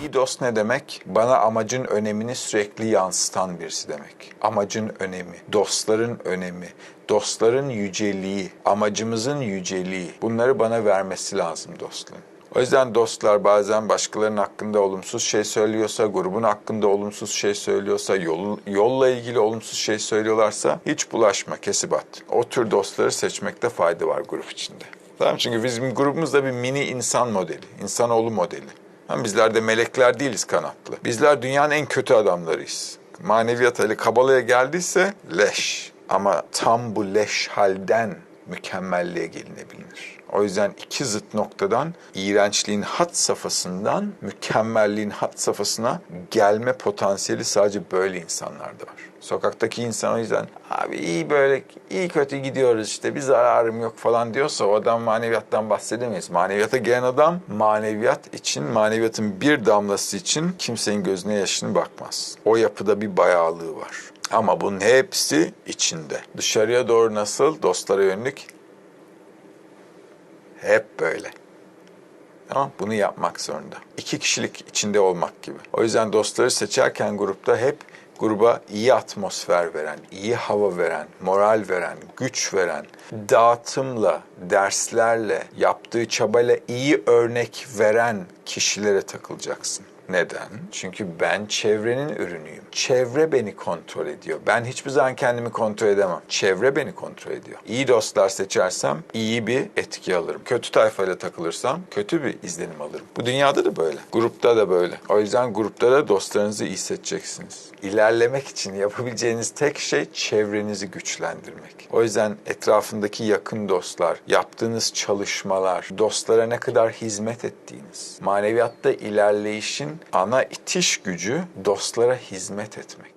İyi dost ne demek? Bana amacın önemini sürekli yansıtan birisi demek. Amacın önemi, dostların önemi, dostların yüceliği, amacımızın yüceliği. Bunları bana vermesi lazım dostluğun. O yüzden dostlar bazen başkalarının hakkında olumsuz şey söylüyorsa, grubun hakkında olumsuz şey söylüyorsa, yol, yolla ilgili olumsuz şey söylüyorlarsa hiç bulaşma, kesip at. O tür dostları seçmekte fayda var grup içinde. Tamam çünkü bizim grubumuzda bir mini insan modeli, insanoğlu modeli. Ama bizler de melekler değiliz kanatlı. Bizler dünyanın en kötü adamlarıyız. Maneviyat eli kabalaya geldiyse leş. Ama tam bu leş halden mükemmelliğe gelinebilir. O yüzden iki zıt noktadan iğrençliğin hat safhasından mükemmelliğin hat safhasına gelme potansiyeli sadece böyle insanlarda var. Sokaktaki insan o yüzden abi iyi böyle iyi kötü gidiyoruz işte bir zararım yok falan diyorsa o adam maneviyattan bahsedemeyiz. Maneviyata gelen adam maneviyat için, maneviyatın bir damlası için kimsenin gözüne yaşını bakmaz. O yapıda bir bayağılığı var. Ama bunun hepsi içinde. Dışarıya doğru nasıl? Dostlara yönelik hep böyle. Tamam Bunu yapmak zorunda. İki kişilik içinde olmak gibi. O yüzden dostları seçerken grupta hep gruba iyi atmosfer veren, iyi hava veren, moral veren, güç veren, dağıtımla, derslerle, yaptığı çabayla iyi örnek veren kişilere takılacaksın. Neden? Çünkü ben çevrenin ürünüyüm. Çevre beni kontrol ediyor. Ben hiçbir zaman kendimi kontrol edemem. Çevre beni kontrol ediyor. İyi dostlar seçersem iyi bir etki alırım. Kötü tayfayla takılırsam kötü bir izlenim alırım. Bu dünyada da böyle. Grupta da böyle. O yüzden grupta da dostlarınızı iyi seçeceksiniz. İlerlemek için yapabileceğiniz tek şey çevrenizi güçlendirmek. O yüzden etrafındaki yakın dostlar, yaptığınız çalışmalar, dostlara ne kadar hizmet ettiğiniz, maneviyatta ilerleyişin ana itiş gücü dostlara hizmet etmek.